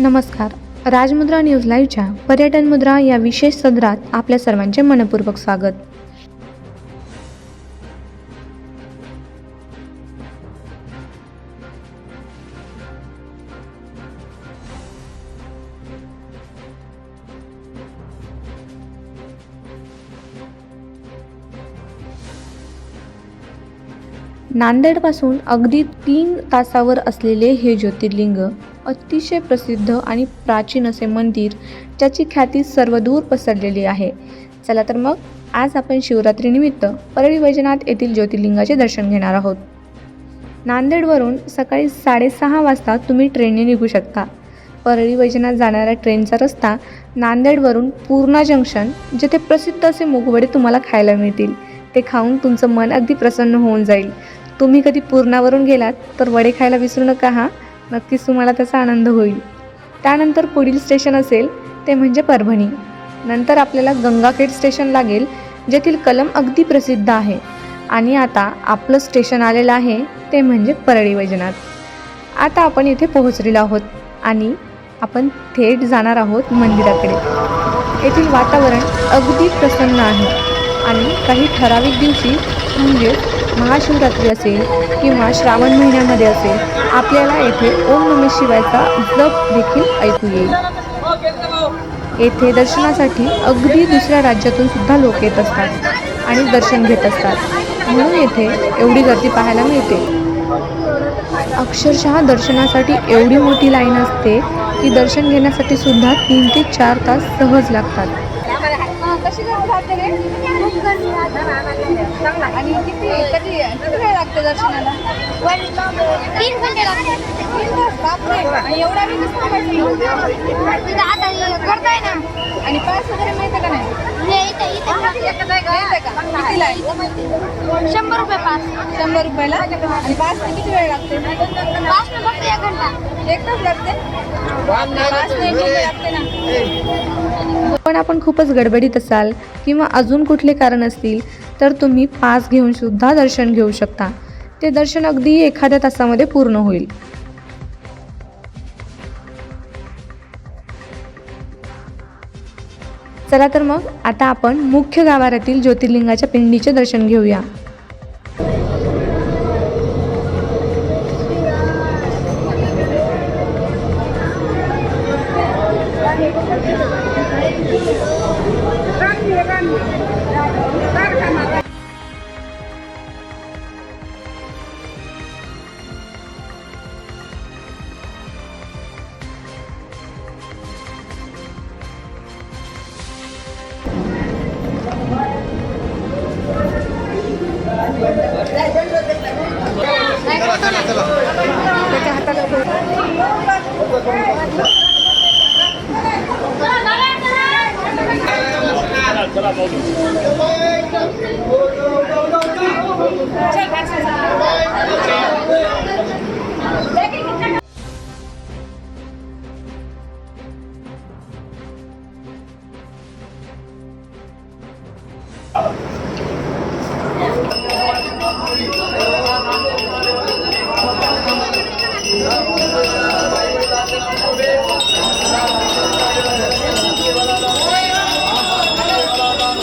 नमस्कार. राजमुद्रा न्यूज लाईव्हच्या पर्यटन मुद्रा या विशेष सदरात आपल्या सर्वांचे मनपूर्वक स्वागत. नांदेडपासून अगदी तीन तासावर असलेले हे ज्योतिर्लिंग अतिशय प्रसिद्ध आणि प्राचीन असे मंदिर ज्याची ख्याती सर्वदूर पसरलेली आहे. चला तर मग आज आपण शिवरात्रीनिमित्त परळी वैजनाथ येथील ज्योतिर्लिंगाचे दर्शन घेणार आहोत. नांदेडवरून सकाळी साडेसहा वाजता तुम्ही ट्रेनने निघू शकता. परळी वैजनाथ जाणाऱ्या ट्रेनचा रस्ता नांदेडवरून पूर्णा जंक्शन जेथे प्रसिद्ध असे मुगवडे तुम्हाला खायला मिळतील. ते खाऊन तुमचं मन अगदी प्रसन्न होऊन जाईल. तुम्ही कधी पूर्णावरून गेलात तर वडे खायला विसरू नका हा? नक्कीच तुम्हाला त्याचा आनंद होईल. त्यानंतर पुढील स्टेशन असेल ते म्हणजे परभणी. नंतर आपल्याला गंगाखेड स्टेशन लागेल जेथील कलम अगदी प्रसिद्ध आहे. आणि आता आपलं स्टेशन आलेलं आहे ते म्हणजे परळी वैजनाथ. आता आपण इथे पोहोचलेलो आहोत आणि आपण थेट जाणार आहोत मंदिराकडे. येथील वातावरण अगदी प्रसन्न आहे आणि काही ठराविक दिवशी म्हणजे महाशिवरात्री असेल किंवा श्रावण महिन्यामध्ये असेल आपल्याला येथे ओम नम शिवायचा जप देखील ऐकू येईल. येथे दर्शनासाठी अगदी दुसऱ्या राज्यातून सुद्धा लोक येत असतात आणि दर्शन घेत असतात. म्हणून येथे एवढी गर्दी पाहायला मिळते. अक्षरशः दर्शनासाठी एवढी मोठी लाईन असते की दर्शन घेण्यासाठी सुद्धा तीन ते चार तास सहज लागतात. कशी राहते रे चांगला आणि किती कधी किती वेळ लागते दर्शनाला? तीन घंटे लागले तीन तास? बापरे. आणि एवढा वेळ कसं थांबायचं? आता करताय ना? आणि पास वगैरे मिळतं का नाही? हे. शंभर रुपये पास. शंभर रुपयाला? आणि पास किती वेळ लागते? पास फक्त एक घंटा. एक तास लागते? पण आपण खूपच गडबडीत असाल किंवा अजून कुठले कारण असतील तर तुम्ही पास घेऊन सुद्धा दर्शन घेऊ शकता. ते दर्शन अगदी एखाद्या तासामध्ये पूर्ण होईल. चला तर मग आता आपण मुख्य गाभाऱ्यातील ज्योतिर्लिंगाच्या पिंडीचे दर्शन घेऊया. 跟他沟通。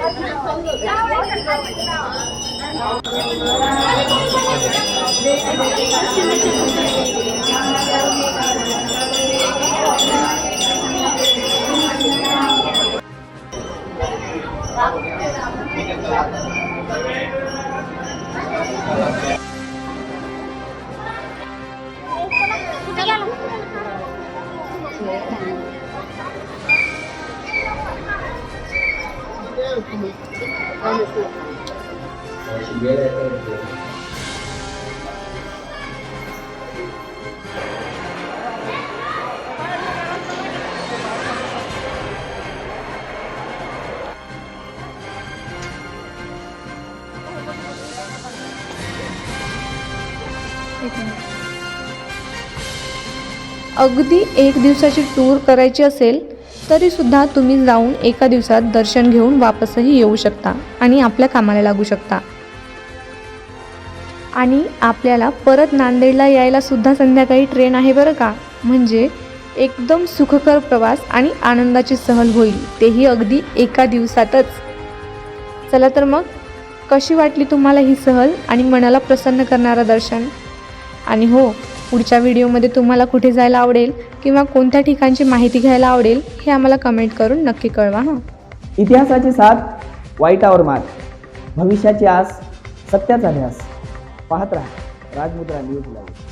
कुठे अगदी एक दिवसाची टूर करायची असेल तरी सुद्धा तुम्ही जाऊन एका दिवसात दर्शन घेऊन वापसही येऊ शकता आणि आपल्या कामाला लागू शकता. आणि आपल्याला परत नांदेडला यायला सुद्धा संध्याकाळी ट्रेन आहे बरं का? म्हणजे एकदम सुखकर प्रवास आणि आनंदाची सहल होईल. तेही अगदी एका दिवसातच. चला तर मग कशी वाटली तुम्हाला ही सहल आणि मनाला प्रसन्न करणारं दर्शन? आणि हो पुढच्या व्हिडिओमध्ये तुम्हाला कुठे जायला आवडेल किंवा कोणत्या ठिकाणची माहिती घ्यायला आवडेल हे आम्हाला कमेंट करून नक्की कळवा हां. इतिहासाची साथ वाईटावर मात. भविष्याची आस सत्याचा ध्यास पाहत राहा. राजमुद्रा न्यूज लाईव्ह